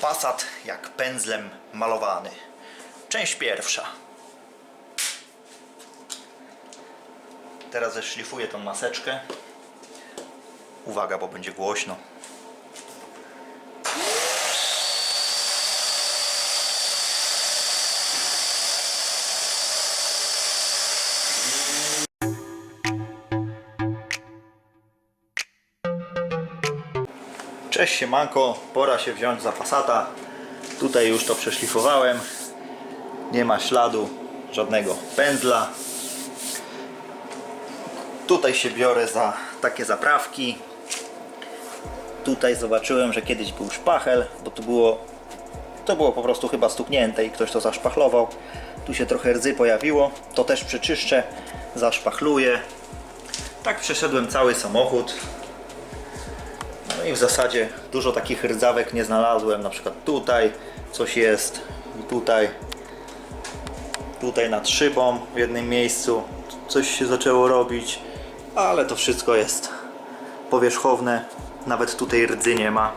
Passat jak pędzlem malowany. Część pierwsza. Teraz zeszlifuję tą maseczkę. Uwaga, bo będzie głośno. Cześć siemanko, pora się wziąć za Passata. Tutaj już to przeszlifowałem. Nie ma śladu żadnego pędzla. Tutaj się biorę za takie zaprawki. Tutaj zobaczyłem, że kiedyś był szpachel, bo to było to było po prostu chyba stuknięte i ktoś to zaszpachlował. Tu się trochę rdzy pojawiło. To też przeczyszczę, zaszpachluję. Tak przeszedłem cały samochód. I w zasadzie dużo takich rdzawek nie znalazłem. Na przykład tutaj coś jest i tutaj. Tutaj nad szybą w jednym miejscu coś się zaczęło robić, ale to wszystko jest powierzchowne. Nawet tutaj rdzy nie ma.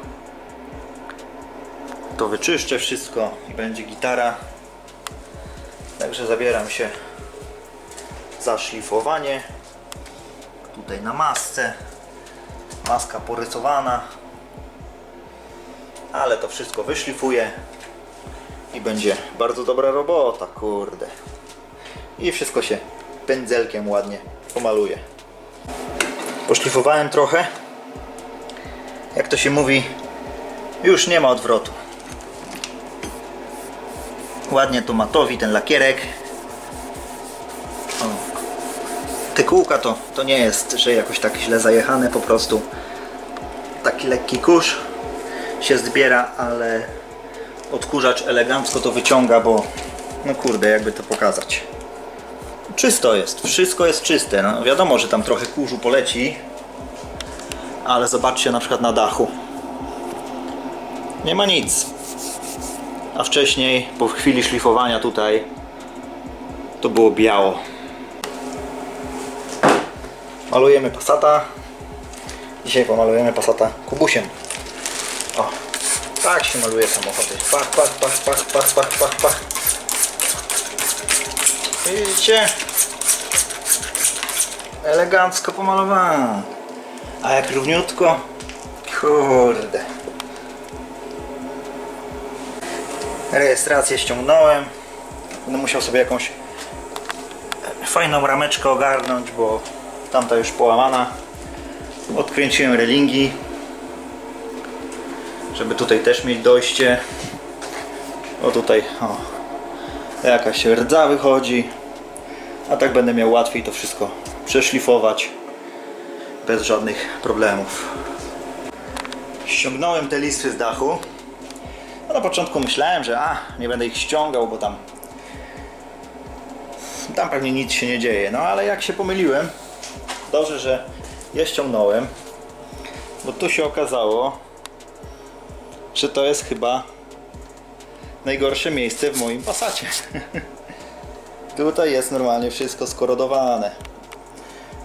To wyczyszczę wszystko i będzie gitara. Także zabieram się za szlifowanie. Tutaj na masce maska porysowana. Ale to wszystko wyszlifuję i będzie bardzo dobra robota kurde. I wszystko się pędzelkiem ładnie pomaluje. Poszlifowałem trochę. Jak to się mówi już nie ma odwrotu. Ładnie tu matowi ten lakierek te kółka to, to nie jest, że jakoś tak źle zajechane, po prostu taki lekki kurz się zbiera, ale odkurzacz elegancko to wyciąga, bo no kurde, jakby to pokazać. Czysto jest, wszystko jest czyste. No, wiadomo, że tam trochę kurzu poleci, ale zobaczcie na przykład na dachu. Nie ma nic. A wcześniej, po chwili szlifowania tutaj, to było biało. Malujemy Passata. Dzisiaj pomalujemy Passata kubusiem. O, tak się maluje samochody. Pach, pach, pach, pach, pach, pach, pach, pach. Widzicie? Elegancko pomalowane. A jak równiutko? Kurde. Rejestrację ściągnąłem. Będę musiał sobie jakąś fajną rameczkę ogarnąć, bo tamta już połamana. Odkręciłem relingi, żeby tutaj też mieć dojście. O tutaj, o, jakaś rdza wychodzi, a tak będę miał łatwiej to wszystko przeszlifować bez żadnych problemów. Ściągnąłem te listwy z dachu. No na początku myślałem, że a, nie będę ich ściągał, bo tam tam pewnie nic się nie dzieje. No ale jak się pomyliłem, dobrze, że je ściągnąłem, bo tu się okazało, że to jest chyba najgorsze miejsce w moim pasacie. Tutaj jest normalnie wszystko skorodowane.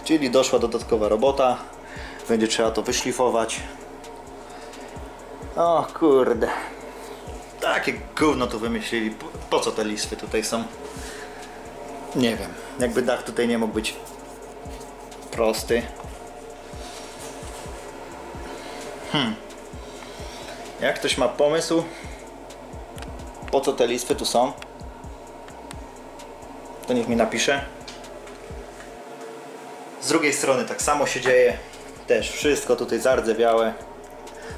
Czyli doszła dodatkowa robota. Będzie trzeba to wyszlifować. O kurde. Takie gówno tu wymyślili. Po, co te listwy tutaj są? Nie wiem. Jakby dach tutaj nie mógł być prosty. Hmm. Jak ktoś ma pomysł, po co te listwy tu są, to niech mi napisze. Z drugiej strony tak samo się dzieje. Też wszystko tutaj zardzewiałe.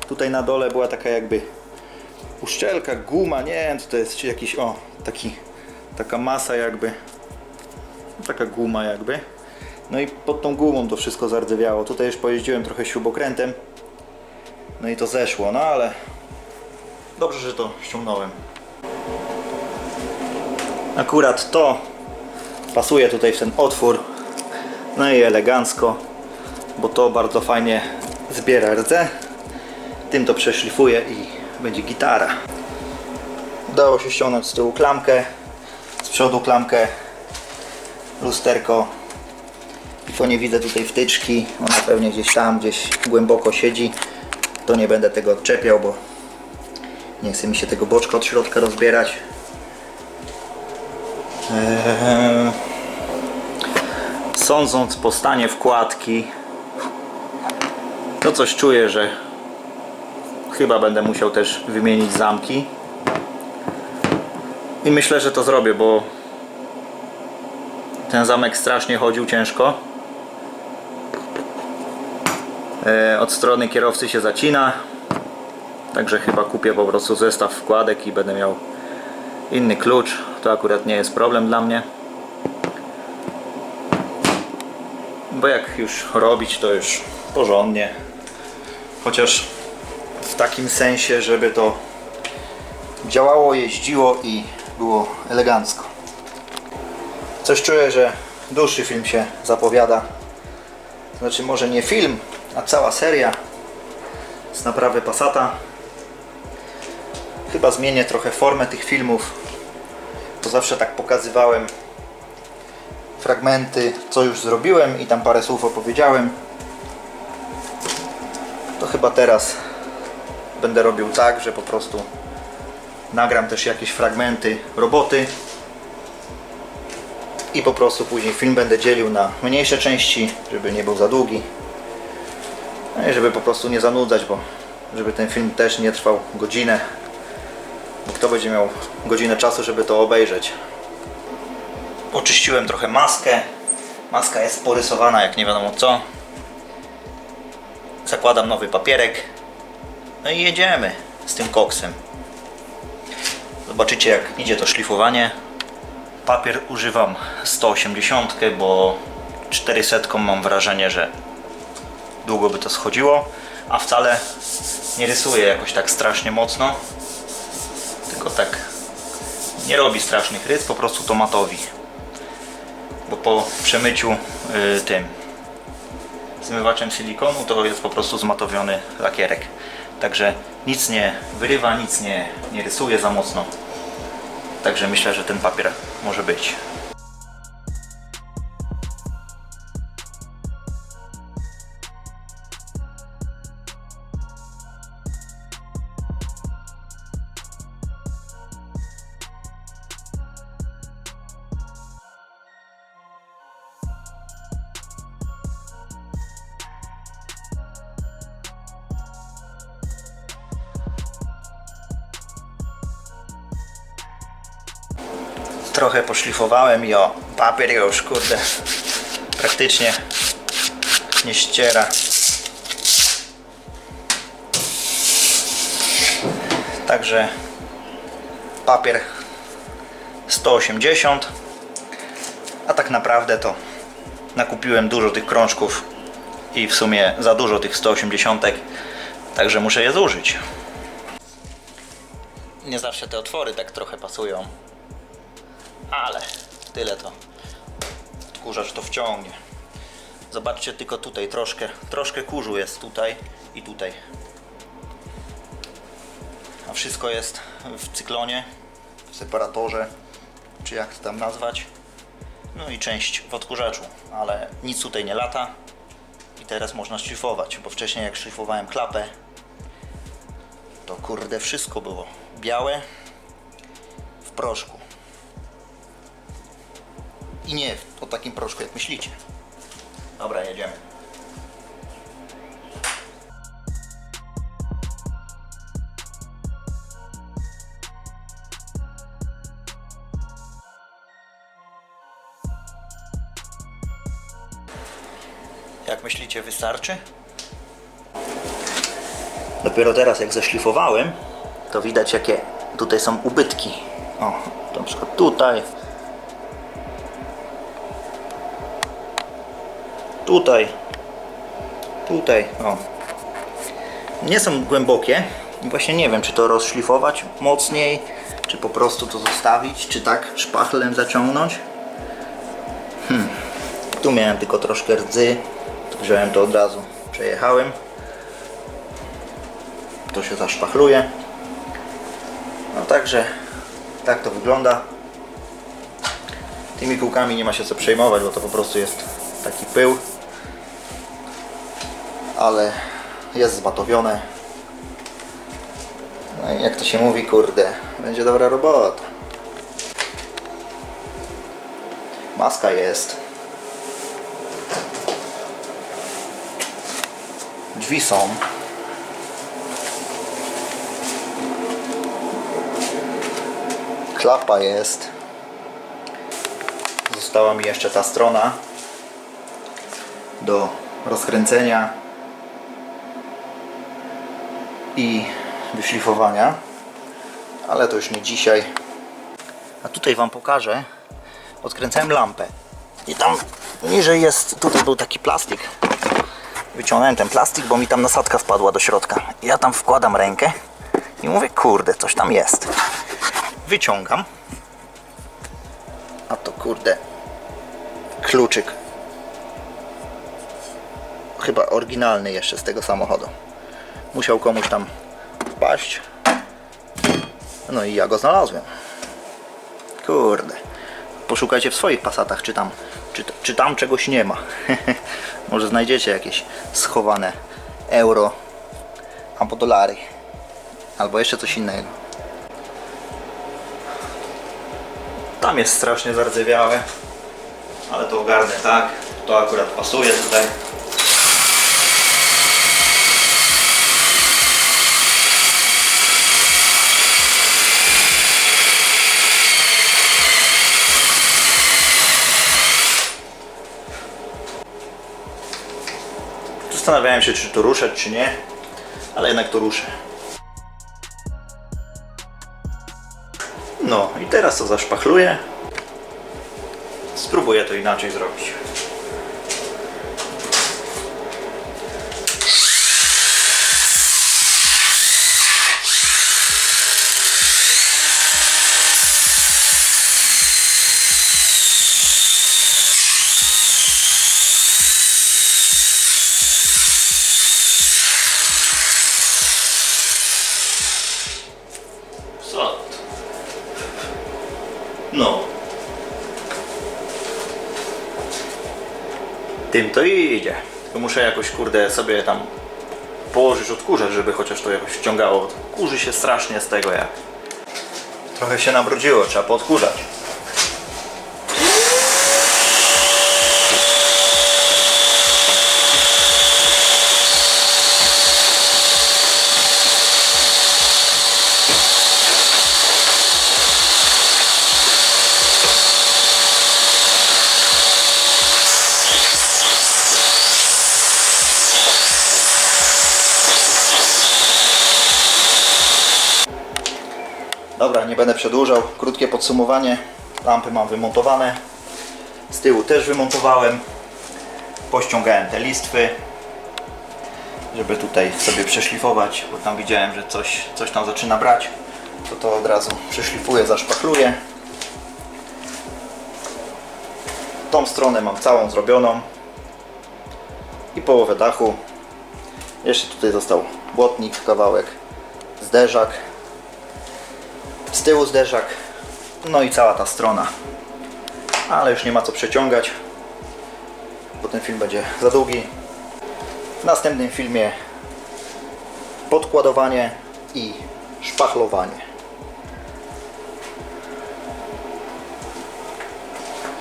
Tutaj na dole była taka jakby uszczelka, guma, nie wiem, to jest jakiś, o, taki, taka masa jakby, taka guma jakby. No i pod tą gumą to wszystko zardzewiało. Tutaj już pojeździłem trochę śrubokrętem. No i to zeszło, no ale dobrze, że to ściągnąłem. Akurat to pasuje tutaj w ten otwór. No i elegancko, bo to bardzo fajnie zbiera rdze. Tym to przeszlifuję i będzie gitara. Udało się ściągnąć z tyłu klamkę, z przodu klamkę, lusterko. Tylko nie widzę tutaj wtyczki, ona pewnie gdzieś tam, gdzieś głęboko siedzi. To nie będę tego odczepiał, bo Nie chce mi się tego boczka od środka rozbierać. Eee, Sądząc po stanie wkładki, to coś czuję, że chyba będę musiał też wymienić zamki. I myślę, że to zrobię, bo ten zamek strasznie chodził ciężko. E, Od strony kierowcy się zacina. Także chyba kupię po prostu zestaw wkładek i będę miał inny klucz. To akurat nie jest problem dla mnie. Bo jak już robić, to już porządnie. Chociaż w takim sensie, żeby to działało, jeździło i było elegancko. Coś czuję, że dłuższy film się zapowiada. Znaczy może nie film, a cała seria z naprawy Passata. Chyba zmienię trochę formę tych filmów, bo zawsze tak pokazywałem fragmenty, co już zrobiłem i tam parę słów opowiedziałem. To chyba teraz będę robił tak, że po prostu nagram też jakieś fragmenty roboty i po prostu później film będę dzielił na mniejsze części, żeby nie był za długi. No i żeby po prostu nie zanudzać, bo żeby ten film też nie trwał godzinę. Bo kto będzie miał godzinę czasu, żeby to obejrzeć? Oczyściłem trochę maskę. Maska jest porysowana jak nie wiadomo co. Zakładam nowy papierek. No i jedziemy z tym koksem. Zobaczycie jak idzie to szlifowanie. Papier używam 180, bo 400 mam wrażenie, że długo by to schodziło, a wcale nie rysuje jakoś tak strasznie mocno. Tylko tak nie robi strasznych rys, po prostu to matowi. Bo po przemyciu y, tym zmywaczem silikonu to jest po prostu zmatowiony lakierek. Także nic nie wyrywa, nic nie, nie rysuje za mocno. Także myślę, że ten papier może być. Trochę poszlifowałem i o, papier już kurde praktycznie nie ściera. Także papier 180 a tak naprawdę to nakupiłem dużo tych krążków i w sumie za dużo tych 180 także muszę je zużyć nie zawsze te otwory tak trochę pasują ale. Tyle to. Odkurzacz to wciągnie. Zobaczcie tylko tutaj troszkę troszkę kurzu jest tutaj i tutaj. A wszystko jest w cyklonie w separatorze czy jak to tam nazwać. No i część w odkurzaczu ale nic tutaj nie lata. I teraz można szlifować bo wcześniej jak szlifowałem klapę to kurde wszystko było białe w proszku i nie o takim proszku jak myślicie. Dobra, jedziemy. Jak myślicie, wystarczy? Dopiero teraz, jak zeszlifowałem, to widać, jakie tutaj są ubytki. O, na przykład tutaj, tutaj, tutaj, o. Nie są głębokie. Właśnie nie wiem, czy to rozszlifować mocniej, czy po prostu to zostawić, czy tak szpachlem zaciągnąć. Hmm. Tu miałem tylko troszkę rdzy, wziąłem to od razu, przejechałem. To się zaszpachluje. No także, tak to wygląda. Tymi kółkami nie ma się co przejmować, bo to po prostu jest taki pył ale jest zbatowione No i jak to się mówi, kurde, będzie dobra robota. Maska jest. Drzwi są. Klapa jest. Została mi jeszcze ta strona do rozkręcenia i wyszlifowania, ale to już nie dzisiaj. A tutaj Wam pokażę. Odkręcałem lampę i tam niżej jest, tutaj był taki plastik. Wyciągnąłem ten plastik, bo mi tam nasadka wpadła do środka. Ja tam wkładam rękę i mówię, kurde, coś tam jest. Wyciągam. A to kurde, kluczyk. Chyba oryginalny jeszcze z tego samochodu. Musiał komuś tam wpaść. No i ja go znalazłem. Kurde. Poszukajcie w swoich pasatach, czy tam, czy, czy tam czegoś nie ma. Może znajdziecie jakieś schowane euro albo dolary. Albo jeszcze coś innego. Tam jest strasznie zardzewiałe. Ale to ogarnę, tak? To akurat pasuje tutaj. Zastanawiałem się, czy to ruszę, czy nie, ale jednak to ruszę. No i teraz to zaszpachluję. Spróbuję to inaczej zrobić. Tym to idzie. Tylko muszę jakoś, kurde, sobie tam położyć odkurzacz, żeby chociaż to jakoś wciągało. Kurzy się strasznie z tego jak. Trochę się nabrudziło, trzeba podkurzać. Dobra, nie będę przedłużał. Krótkie podsumowanie. Lampy mam wymontowane. Z tyłu też wymontowałem. Pościągałem te listwy, żeby tutaj sobie przeszlifować, bo tam widziałem, że coś, coś tam zaczyna brać. To to od razu przeszlifuję, zaszpachluję. Tą stronę mam całą zrobioną. I połowę dachu. Jeszcze tutaj został błotnik, kawałek, zderzak z tyłu zderzak, no i cała ta strona. Ale już nie ma co przeciągać, bo ten film będzie za długi. W następnym filmie podkładowanie i szpachlowanie.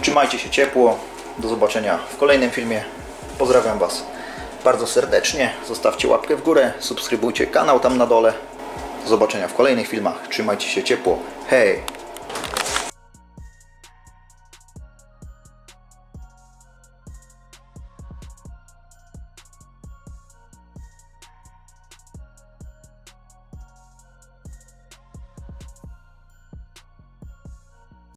Trzymajcie się ciepło. Do zobaczenia w kolejnym filmie. Pozdrawiam Was bardzo serdecznie. Zostawcie łapkę w górę, subskrybujcie kanał tam na dole. Zobaczenia w kolejnych filmach. Trzymajcie się ciepło. Hej!